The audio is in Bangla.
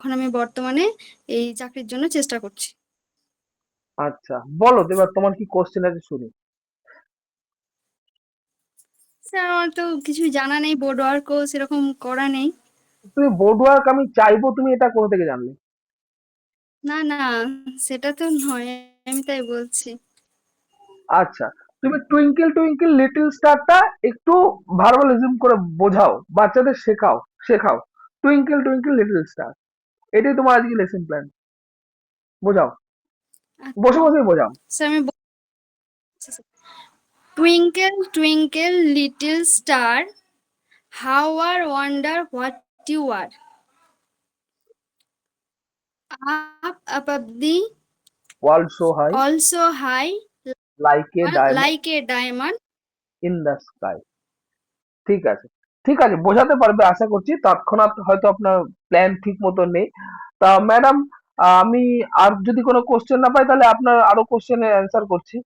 এখন আমি বর্তমানে এই চাকরির জন্য চেষ্টা করছি। আচ্ছা বলো এবার তোমার কি কোশ্চেন আছে শুনি। স্যার আমার তো কিছুই জানা নেই বোর্ড ওয়ার্কও সেরকম করা নেই। তুমি বোর্ড ওয়ার্ক আমি চাইব তুমি এটা কোথা থেকে জানলে? না না সেটা তো নয় আমি তাই বলছি। আচ্ছা তুমি টুইঙ্কেল টুইঙ্কেল লিটল স্টারটা একটু ভার্বালিজম করে বোঝাও বাচ্চাদের শেখাও শেখাও। টুইঙ্কেল টুইঙ্কেল লিটল স্টার এটাই তোমার আজকে লেসন প্ল্যান বোঝাও? বসে বসে বোঝাও। স্যার আমি twinkle twinkle little star how are wonder what you are up up the so high also high like a diamond like a diamond in the sky ঠিক আছে। ঠিক আছে, বোঝাতে পারবে আশা করছি, তৎক্ষণাৎ হয়তো আপনার প্ল্যান ঠিক মতো নেই। তা ম্যাডাম আমি আর যদি কোনো কোশ্চেন না পাই, তাহলে আপনার আরও কোশ্চেনের অ্যান্সার করছি।